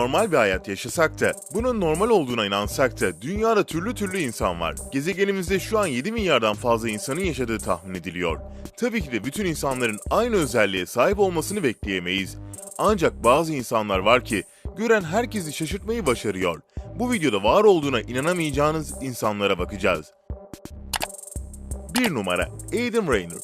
normal bir hayat yaşasak da, bunun normal olduğuna inansak da dünyada türlü türlü insan var. Gezegenimizde şu an 7 milyardan fazla insanın yaşadığı tahmin ediliyor. Tabii ki de bütün insanların aynı özelliğe sahip olmasını bekleyemeyiz. Ancak bazı insanlar var ki gören herkesi şaşırtmayı başarıyor. Bu videoda var olduğuna inanamayacağınız insanlara bakacağız. 1 numara Aidan Raynor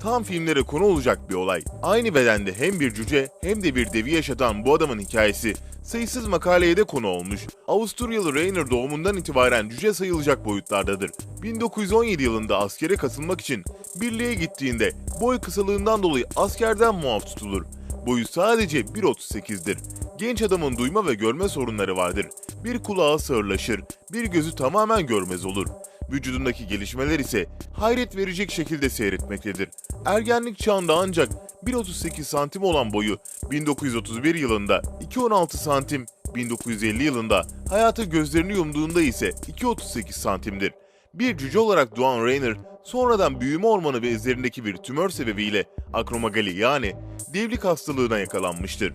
Tam filmlere konu olacak bir olay. Aynı bedende hem bir cüce hem de bir devi yaşatan bu adamın hikayesi sayısız makaleye de konu olmuş. Avusturyalı Raynor doğumundan itibaren cüce sayılacak boyutlardadır. 1917 yılında askere katılmak için birliğe gittiğinde boy kısalığından dolayı askerden muaf tutulur. Boyu sadece 1.38'dir. Genç adamın duyma ve görme sorunları vardır. Bir kulağı sağırlaşır, bir gözü tamamen görmez olur. Vücudundaki gelişmeler ise hayret verecek şekilde seyretmektedir. Ergenlik çağında ancak 1.38 santim olan boyu 1931 yılında 2.16 santim, 1950 yılında hayata gözlerini yumduğunda ise 2.38 santimdir. Bir cüce olarak doğan Rainer, sonradan büyüme hormonu bezlerindeki bir tümör sebebiyle akromegali yani devlik hastalığına yakalanmıştır.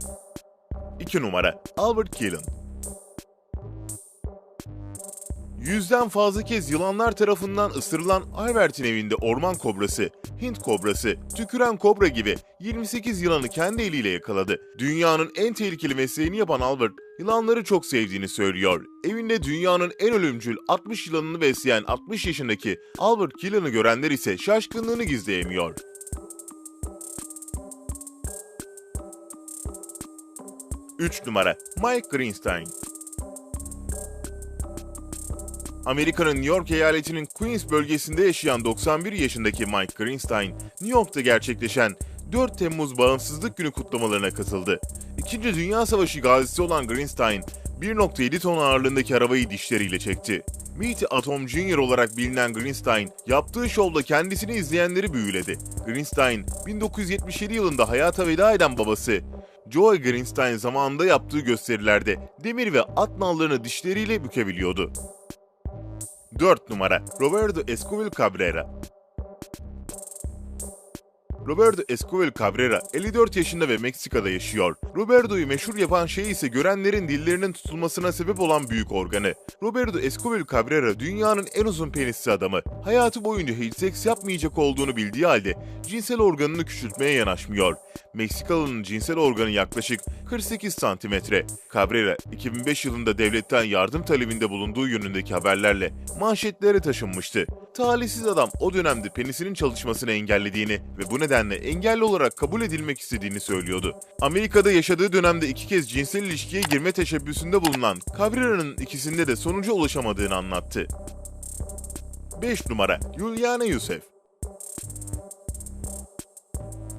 2 numara Albert Keelan Yüzden fazla kez yılanlar tarafından ısırılan Albert'in evinde orman kobrası, Hint kobrası, tüküren kobra gibi 28 yılanı kendi eliyle yakaladı. Dünyanın en tehlikeli mesleğini yapan Albert, yılanları çok sevdiğini söylüyor. Evinde dünyanın en ölümcül 60 yılanını besleyen 60 yaşındaki Albert Killen'ı görenler ise şaşkınlığını gizleyemiyor. Üç numara Mike Greenstein Amerika'nın New York eyaletinin Queens bölgesinde yaşayan 91 yaşındaki Mike Greenstein, New York'ta gerçekleşen 4 Temmuz Bağımsızlık Günü kutlamalarına katıldı. İkinci Dünya Savaşı gazisi olan Greenstein, 1.7 ton ağırlığındaki arabayı dişleriyle çekti. Meet Atom Jr. olarak bilinen Greenstein, yaptığı şovla kendisini izleyenleri büyüledi. Greenstein, 1977 yılında hayata veda eden babası, Joey Greenstein zamanında yaptığı gösterilerde demir ve at nallarını dişleriyle bükebiliyordu. 4 numara Roberto Escobil Cabrera Roberto Escobil Cabrera 54 yaşında ve Meksika'da yaşıyor. Roberto'yu meşhur yapan şey ise görenlerin dillerinin tutulmasına sebep olan büyük organı. Roberto Escobil Cabrera dünyanın en uzun penisli adamı. Hayatı boyunca hiç seks yapmayacak olduğunu bildiği halde cinsel organını küçültmeye yanaşmıyor. Meksikalı'nın cinsel organı yaklaşık 48 santimetre. Cabrera 2005 yılında devletten yardım talebinde bulunduğu yönündeki haberlerle manşetlere taşınmıştı. Talihsiz adam o dönemde penisinin çalışmasını engellediğini ve bu nedenle engelli olarak kabul edilmek istediğini söylüyordu. Amerika'da yaşadığı dönemde iki kez cinsel ilişkiye girme teşebbüsünde bulunan Cabrera'nın ikisinde de sonuca ulaşamadığını anlattı. 5 numara Juliana Yusef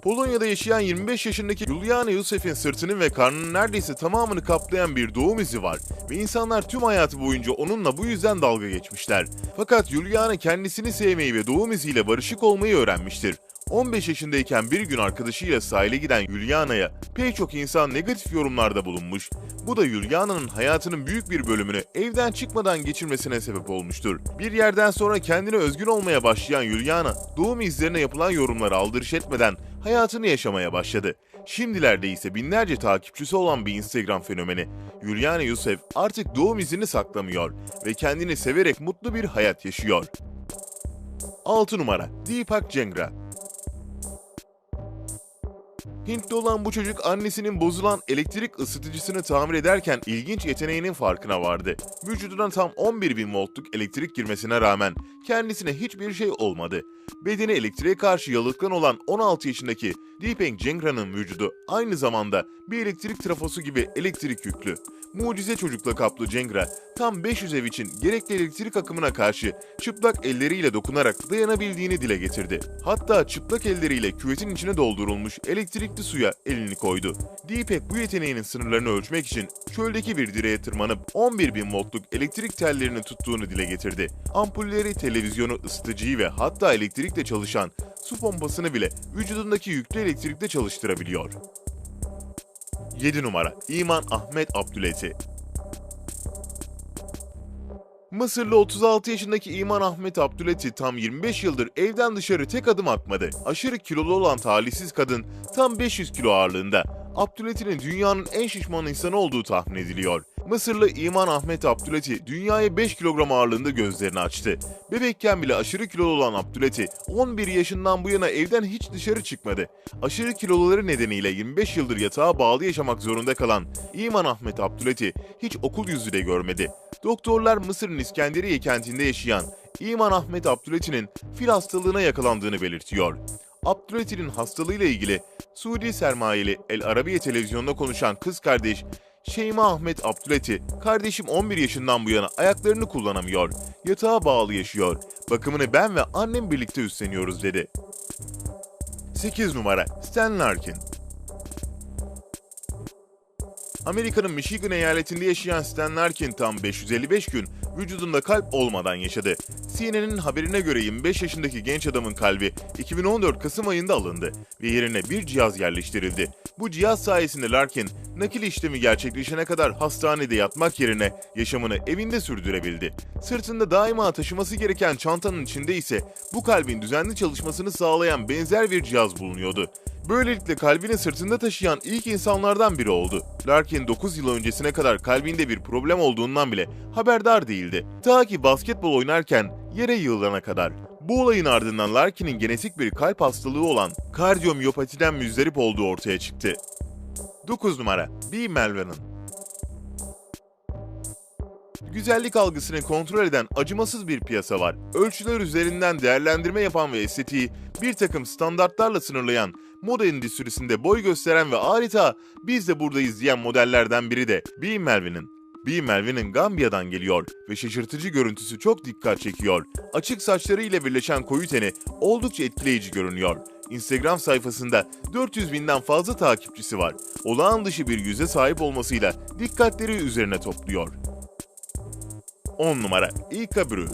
Polonya'da yaşayan 25 yaşındaki Juliana Yusef'in sırtının ve karnının neredeyse tamamını kaplayan bir doğum izi var ve insanlar tüm hayatı boyunca onunla bu yüzden dalga geçmişler. Fakat Juliana kendisini sevmeyi ve doğum iziyle barışık olmayı öğrenmiştir. 15 yaşındayken bir gün arkadaşıyla sahile giden Juliana'ya pek çok insan negatif yorumlarda bulunmuş. Bu da Juliana'nın hayatının büyük bir bölümünü evden çıkmadan geçirmesine sebep olmuştur. Bir yerden sonra kendine özgün olmaya başlayan Juliana, doğum izlerine yapılan yorumlara aldırış etmeden hayatını yaşamaya başladı. Şimdilerde ise binlerce takipçisi olan bir Instagram fenomeni. Juliana Yusuf artık doğum izini saklamıyor ve kendini severek mutlu bir hayat yaşıyor. 6 numara Deepak Jengra Hintli olan bu çocuk annesinin bozulan elektrik ısıtıcısını tamir ederken ilginç yeteneğinin farkına vardı. Vücuduna tam 11 bin voltluk elektrik girmesine rağmen kendisine hiçbir şey olmadı. Bedeni elektriğe karşı yalıtkan olan 16 yaşındaki Deepak Jengra'nın vücudu aynı zamanda bir elektrik trafosu gibi elektrik yüklü. Mucize çocukla kaplı Cengra tam 500 ev için gerekli elektrik akımına karşı çıplak elleriyle dokunarak dayanabildiğini dile getirdi. Hatta çıplak elleriyle küvetin içine doldurulmuş elektrikli suya elini koydu. Deepak bu yeteneğinin sınırlarını ölçmek için çöldeki bir direğe tırmanıp 11 bin voltluk elektrik tellerini tuttuğunu dile getirdi. Ampulleri, televizyonu, ısıtıcıyı ve hatta elektrikle çalışan su pompasını bile vücudundaki yüklü elektrikle çalıştırabiliyor. 7 numara İman Ahmet Abdületi Mısırlı 36 yaşındaki İman Ahmet Abdületi tam 25 yıldır evden dışarı tek adım atmadı. Aşırı kilolu olan talihsiz kadın tam 500 kilo ağırlığında. Abdülhatin'in dünyanın en şişman insanı olduğu tahmin ediliyor. Mısırlı İman Ahmet Abdülhati dünyaya 5 kilogram ağırlığında gözlerini açtı. Bebekken bile aşırı kilolu olan Abdülhati 11 yaşından bu yana evden hiç dışarı çıkmadı. Aşırı kiloluları nedeniyle 25 yıldır yatağa bağlı yaşamak zorunda kalan İman Ahmet Abdülhati hiç okul yüzü de görmedi. Doktorlar Mısır'ın İskenderiye kentinde yaşayan İman Ahmet Abdülhati'nin fil hastalığına yakalandığını belirtiyor. Abdülhatin'in hastalığıyla ilgili Suudi sermayeli El Arabiye televizyonda konuşan kız kardeş Şeyma Ahmet Abdülhati, kardeşim 11 yaşından bu yana ayaklarını kullanamıyor, yatağa bağlı yaşıyor, bakımını ben ve annem birlikte üstleniyoruz dedi. 8 numara Stan Larkin Amerika'nın Michigan eyaletinde yaşayan Stan Larkin tam 555 gün vücudunda kalp olmadan yaşadı. CNN'in haberine göre 25 yaşındaki genç adamın kalbi 2014 Kasım ayında alındı ve yerine bir cihaz yerleştirildi. Bu cihaz sayesinde Larkin nakil işlemi gerçekleşene kadar hastanede yatmak yerine yaşamını evinde sürdürebildi. Sırtında daima taşıması gereken çantanın içinde ise bu kalbin düzenli çalışmasını sağlayan benzer bir cihaz bulunuyordu. Böylelikle kalbini sırtında taşıyan ilk insanlardan biri oldu. Larkin 9 yıl öncesine kadar kalbinde bir problem olduğundan bile haberdar değildi. Ta ki basketbol oynarken yere yığılana kadar. Bu olayın ardından Larkin'in genetik bir kalp hastalığı olan kardiyomiyopatiden müzdarip olduğu ortaya çıktı. 9 numara B. Melvin'in Güzellik algısını kontrol eden acımasız bir piyasa var. Ölçüler üzerinden değerlendirme yapan ve estetiği bir takım standartlarla sınırlayan, moda endüstrisinde boy gösteren ve adeta biz de buradayız diyen modellerden biri de B. Melvin'in. B. Melvin'in Gambiya'dan geliyor ve şaşırtıcı görüntüsü çok dikkat çekiyor. Açık saçları ile birleşen koyu teni oldukça etkileyici görünüyor. Instagram sayfasında 400 binden fazla takipçisi var. Olağan dışı bir yüze sahip olmasıyla dikkatleri üzerine topluyor. 10 numara İlka Brü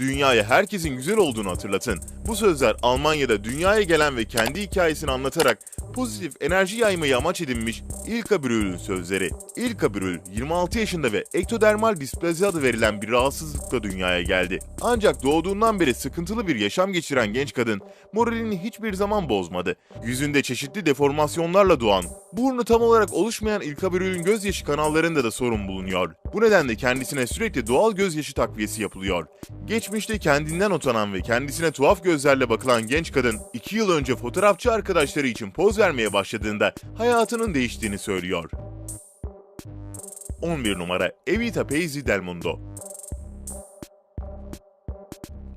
Dünyaya herkesin güzel olduğunu hatırlatın. Bu sözler Almanya'da dünyaya gelen ve kendi hikayesini anlatarak pozitif enerji yaymayı amaç edinmiş İlka Brül'ün sözleri. İlka Brül 26 yaşında ve ektodermal displazi adı verilen bir rahatsızlıkla dünyaya geldi. Ancak doğduğundan beri sıkıntılı bir yaşam geçiren genç kadın moralini hiçbir zaman bozmadı. Yüzünde çeşitli deformasyonlarla doğan, burnu tam olarak oluşmayan İlka Brül'ün gözyaşı kanallarında da sorun bulunuyor. Bu nedenle kendisine sürekli doğal gözyaşı takviyesi yapılıyor. Geçmişte kendinden utanan ve kendisine tuhaf gözlerle bakılan genç kadın 2 yıl önce fotoğrafçı arkadaşları için poz vermeye başladığında hayatının değiştiğini söylüyor. 11 numara Evita Paisy Del Mundo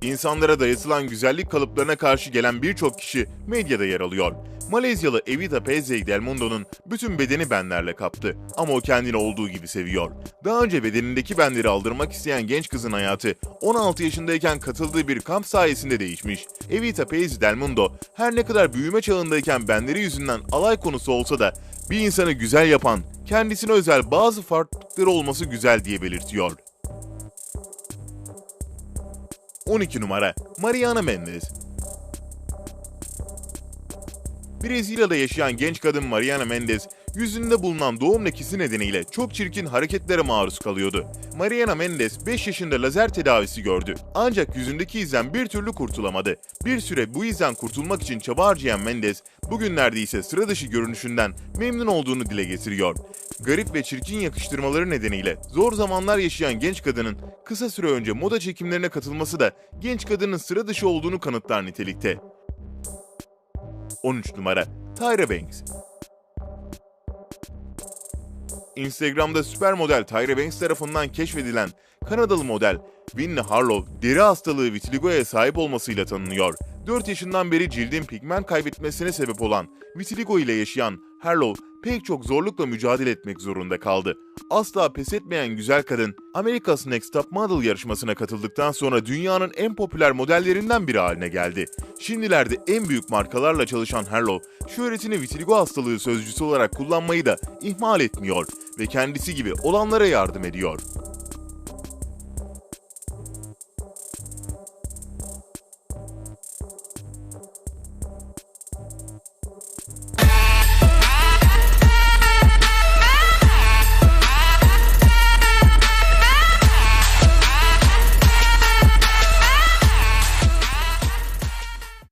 İnsanlara dayatılan güzellik kalıplarına karşı gelen birçok kişi medyada yer alıyor. Malezyalı Evita Pezey Del Mundo'nun bütün bedeni benlerle kaptı ama o kendini olduğu gibi seviyor. Daha önce bedenindeki benleri aldırmak isteyen genç kızın hayatı 16 yaşındayken katıldığı bir kamp sayesinde değişmiş. Evita Pezey Del Mundo her ne kadar büyüme çağındayken benleri yüzünden alay konusu olsa da bir insanı güzel yapan, kendisine özel bazı farklılıkları olması güzel diye belirtiyor. 12 numara Mariana Mendes Brezilya'da yaşayan genç kadın Mariana Mendes, yüzünde bulunan doğum lekesi nedeniyle çok çirkin hareketlere maruz kalıyordu. Mariana Mendes 5 yaşında lazer tedavisi gördü. Ancak yüzündeki izden bir türlü kurtulamadı. Bir süre bu izden kurtulmak için çaba harcayan Mendes, bugünlerde ise sıra dışı görünüşünden memnun olduğunu dile getiriyor. Garip ve çirkin yakıştırmaları nedeniyle zor zamanlar yaşayan genç kadının kısa süre önce moda çekimlerine katılması da genç kadının sıra dışı olduğunu kanıtlar nitelikte. 13 numara Tyra Banks Instagram'da süper model Tyra Banks tarafından keşfedilen Kanadalı model Winnie Harlow deri hastalığı vitiligoya sahip olmasıyla tanınıyor. 4 yaşından beri cildin pigment kaybetmesine sebep olan vitiligo ile yaşayan Harlow pek çok zorlukla mücadele etmek zorunda kaldı. Asla pes etmeyen güzel kadın, America's Next Top Model yarışmasına katıldıktan sonra dünyanın en popüler modellerinden biri haline geldi. Şimdilerde en büyük markalarla çalışan Harlow, şöhretini vitiligo hastalığı sözcüsü olarak kullanmayı da ihmal etmiyor ve kendisi gibi olanlara yardım ediyor.